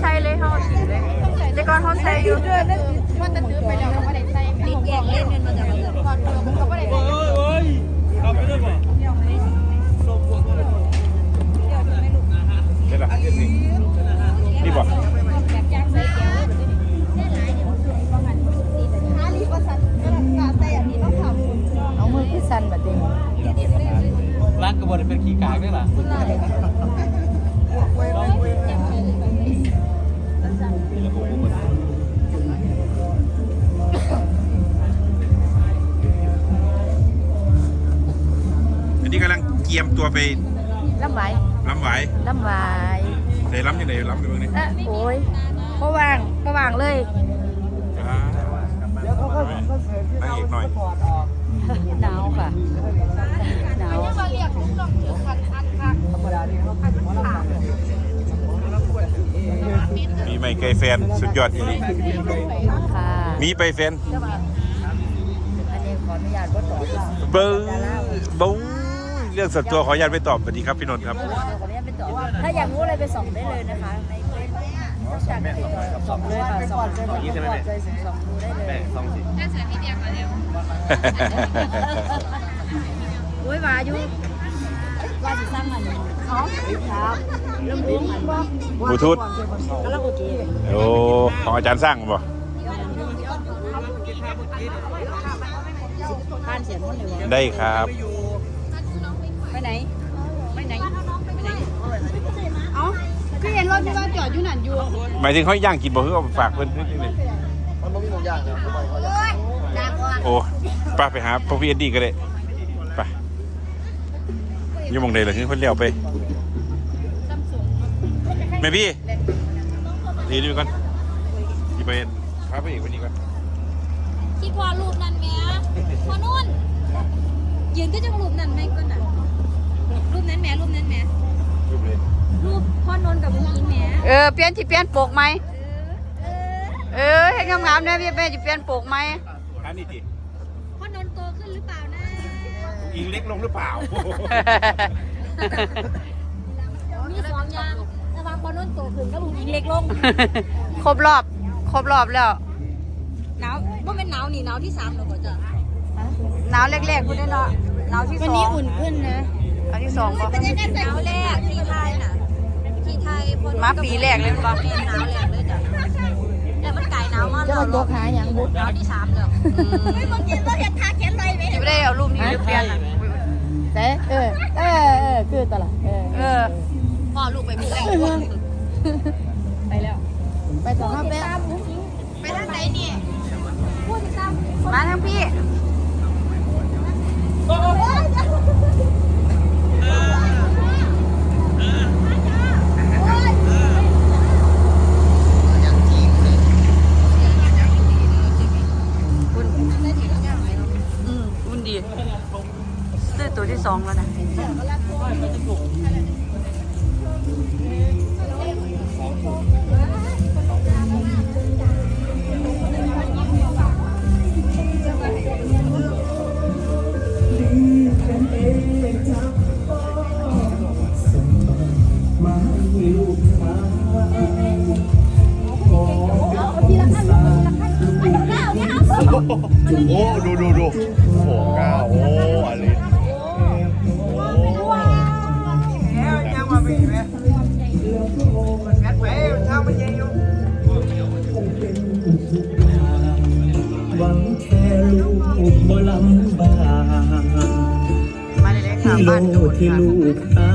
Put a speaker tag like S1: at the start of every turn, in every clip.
S1: แม
S2: น
S3: เขาก็ใส่เลยเขาก็ฉีดเลย แต่ก่อนเขาใส่อยู่
S4: ว่าจะถือไปแล้วก็ไม่ได้ใส่ติดแยกเล่นมันจะมาเกิดก่อนเธอมันก็ไม่ได้
S2: เฮ้ยเฮ้ยเอาไปด้วยป่ะลงพวงก็ได้ป่ะ
S5: นี่ล่ะนี่บ่
S4: แบบย่างใส่แก้ว
S1: อาลีประสันกระดาษกาใส่อันนี้ต้องทำ
S4: เอามือขึ้นสั่นแบบนี้
S2: ร้านกระบอกเป็นขี้กากด้วยล่ะ
S5: นนี้กำลังเกียมตัวไป
S4: ลำไหว
S5: ล้ำไหว
S4: ลำไหว
S5: ได้ล้ำยังไงล้ำไปเบิ่งนี่
S4: โอ้ยก็วางก็วางเลย
S5: อ่านั่งอีกหน่อย
S4: หนาวค่ะหนาว
S5: มีไม่ไกลแฟนสุดยอดอีนี่
S4: ค่ะ
S5: มีไปแฟน
S4: อันนี้ขออนุญาตว่าต่อค่ะ
S5: เบิ้งบุ้ง เรื่องส่วนตัวขออนุญาตไปตอบสวัสดีครับพี่นนท์ครับ
S4: ขออนุญาตไปต่อถ้าอยากรู้อะไรไปส่องได้เลยนะคะในเฟซจากเพจส่องเลยค่ะส่องเลยส่องเลยส่องดูได้เลย
S2: สองสิ
S4: โอ้ยมาอยู่ว่าจะสร้างมันอ๋อครับเริ่มรู้มันบ่
S5: บลูทูธ
S4: ก็แล้วโอเค
S5: โอ้ของอาจารย์สร้างบ่
S4: ผ่านเสียงมันเลย
S5: ได้ครับ
S4: ไปไหน ไปไหน ไปไหน เอ้าคือเห็นรถที่ว่าจอดอยู่นั่นอยู่
S5: หมายถึงเขาย่างกินบ่เพื่อเอาไปฝากเพื่อนนิดนึงเลย
S2: มันไม่มีหมูย่างนะ
S5: โอ้ป้าไปหาพ่อพี่เอ็ดดี้ก็ได้ไปอยังมองใดเลยที่เพิ่นเลี้ยวไปแม่พี่ดีดีก่อนดีไปพาไปอีกวันนี้ก่อน
S1: คิดว่ารูปนั้นแม่พอนุ่นยืนก็จะรูปนั้นไหมก็น่ะ รูปนั้นแม่รูปนั้นแม่
S5: รูปเลย
S1: รูปพ่อนนท์กับผู้หญิงแม่
S3: เออเปลี่ยนที่เปลี่ยนปกไหมเออให้งามๆนะพี่แม่จะเปลี่ยนปกไหม
S5: อันนี้จิ
S1: พ่อนนท์โตขึ้นหรือเปล่านะ
S5: อิงเล็กลงหรือเปล่า
S1: มีสองอย่างระหว่างพ่อนนท์โตขึ้นกับผู้หญิงเล็กลง
S3: ครบรอบ ครบรอบแล้ว
S1: หนาวว่าเป็นหนาวนี่หนาวที่สามแล้วก็จะ
S3: หนาวแรกๆคุณได้เนาะหนาวที่ส
S4: วัน
S3: อ
S4: นี้
S3: ง
S4: อุ่นขึ้นนะ
S3: หนาวที่สองบ่
S1: เป็นยังไงหนาวแรกที่ไทยน่ะที่ไทยพอนนท์
S3: มาปีแรกเลยบ่
S1: เป็นหนาวแรกเลยจ้ะแต่มันไก่หนาวมาก
S4: จะมาตัวขาอย่างบุ
S1: หนาวที่สามแล้วไม่บางทีเราเห็นทาเขียนอะไรไหม
S3: จะไม่ได้เอารูปนี้ไปเปลี่ยนอะ
S4: แต่เออเออเออคือตลาดเออ
S3: เออ
S1: พ่อลูกไปพูดแล้ว
S4: ไปแล้วไปสองห้าแป๊บ
S1: ไปทางไหนนี่พูดติดตาม
S3: มาทั้งพี่ อุ่นอืมอุ่นดี ซื้อ ตัวที่สองแล้วนะ
S2: โอ้ดูดูดู โล
S6: กที่ลูกหา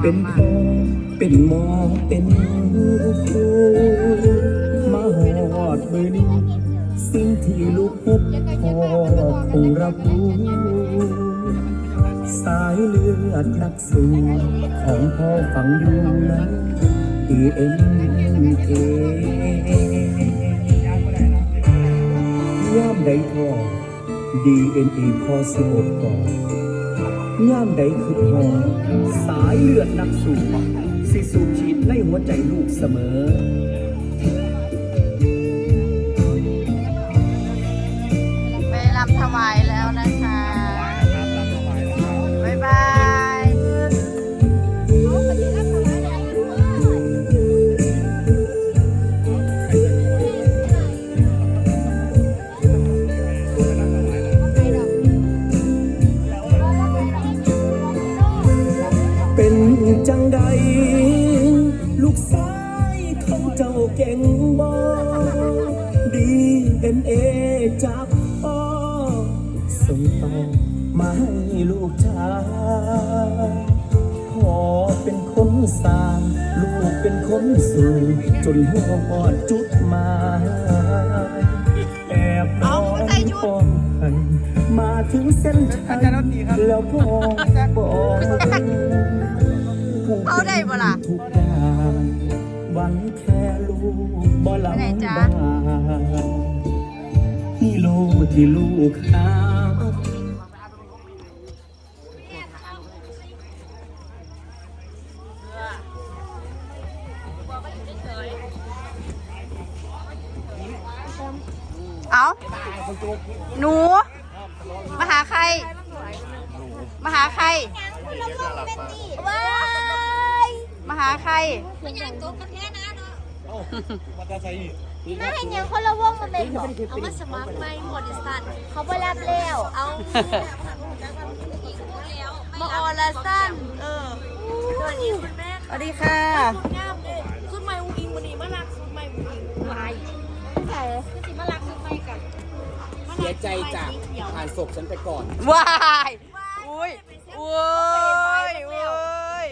S6: เป็นพ่อเป็นหมอเป็นครูมาหอดมือนี้สิ่งที่ลูกพบพ่อคงรับรู้สายเลือดนักสู้ของพ่อฝังอยู่นะที่เอ็นเอย่ามใดพอ DNA พอสิบก่อน ย่ามใดคือพอ สายเลือดนักสู้สิสูบฉีดในหัวใจลูกเสมอ
S3: ลู
S6: กชายพ่อเป็นคนสร้าง ลูกเป็นคนสูงจนหัวหอดจุดหมายแอบรอพ่อให้มาถึงเส้นชัยแล้วพ่อบอก
S3: เอาได้บ่ล่ะ
S6: ทุกอย่างหวังแค่ลูกบ่ลำ
S3: ไปไหนจ๊ะ
S6: บากที่ลูกที่ลูกหา
S3: หนู มาหาใคร มาหาใคร
S1: ว้าย
S3: มาหาใคร
S1: ไม่อยากตกกระแทกนะเนาะ
S2: มาตาใส่
S1: น่าเห็นอย่างคนละวงมันเป็นบอกเอามาสมัครไม่บริษัทเขาไปรับแล้ว เอามาออลาสั้นเออสวัสดีคุณแม่
S3: สวัสดีค่ะ
S1: คุณงามเลยสุดใหม่อุ้งอิงวันนี้มารักสุดใหม่อุ้งอิงวายใช่คือสิมารักสุดใหม่กัน
S7: เสียใจจากผ่านศพฉันไปก่อน
S3: ว้ายอุ้ยอุ้ยอุ้ย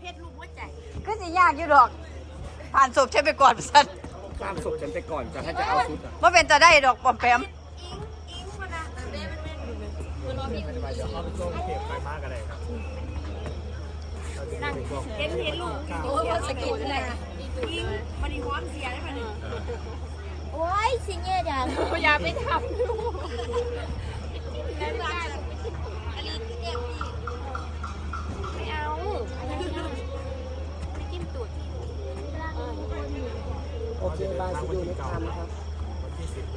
S1: เพชรลูกหัวใจ
S3: ก็สิยากอยู่ดอก ผ่านศพใช้ไปก่อนสัน
S7: ข้ามศพฉันไปก่อนจะถ้าจะเอาชุดอะ
S3: ว่าเป็นตาได้ดอกปอมแปม
S1: อิงอิงมานะเด้เป็นแม่ดูเลยคือรอพี่
S2: เดี๋ยวเขาไปโจ้เก็บไปมากอะไรครับ
S1: นั่งเห็นเห็นลูกโอ้ยสกิลเลยอิงมันอีหอมเสียได้ป่ะเนี่ย โอ้ยสิเงี้ยดังอย่าไปทำลูกแล้วรักอันนี้คือเอ็มดีไม่เอาไม่กินตูด
S7: โอเคบายสิดูในคามนะครับ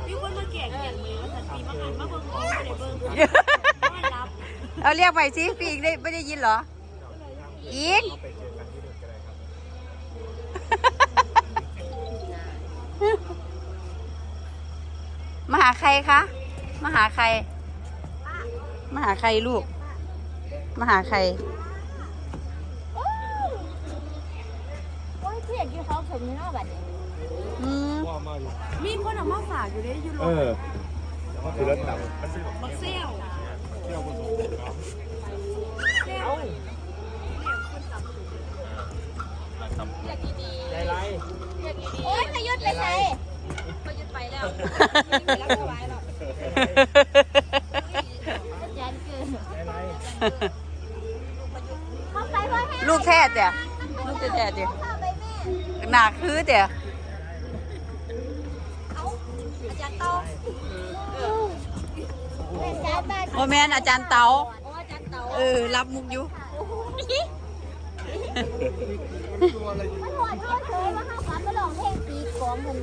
S1: มีคนมาแก่งแก่งมือสันปีมาหันมาเบิ่งไม่ได้เบิ่งไม่รับ
S3: เอาเรียกไปสิพี่อีกได้ไม่ได้ยินเหรออีก มาหาใครคะ มาหาใคร มาหาใครลูก มาหาใคร
S1: โอ้ยเสียกินเขาผมนี่เนาะบัดนี้
S3: อืม
S1: มีคนเอามาฝากอยู่ในยูโร
S2: เออคือรถดับ
S1: บักเซลโอ้ยพยุดไปไหนพยุดไปแล้วแล้วก็ไว้หรอกยันเกินเข้าไปพ่อแม่
S3: ลูกแท้เตี่ยลูกแท้เตี่ย
S1: เข้าไปแม่
S3: หนาคือเตี่ย
S1: เอาอาจารย์โตอาจารย์บ้าน
S3: โอแมนอาจารย์เต๋า
S1: โอ้อาจารย์เต๋า
S3: เออ รับมุกอยู่
S1: มันหัวโทษเฉยว่าข้าวฝันมาลองเพลงตีของมัน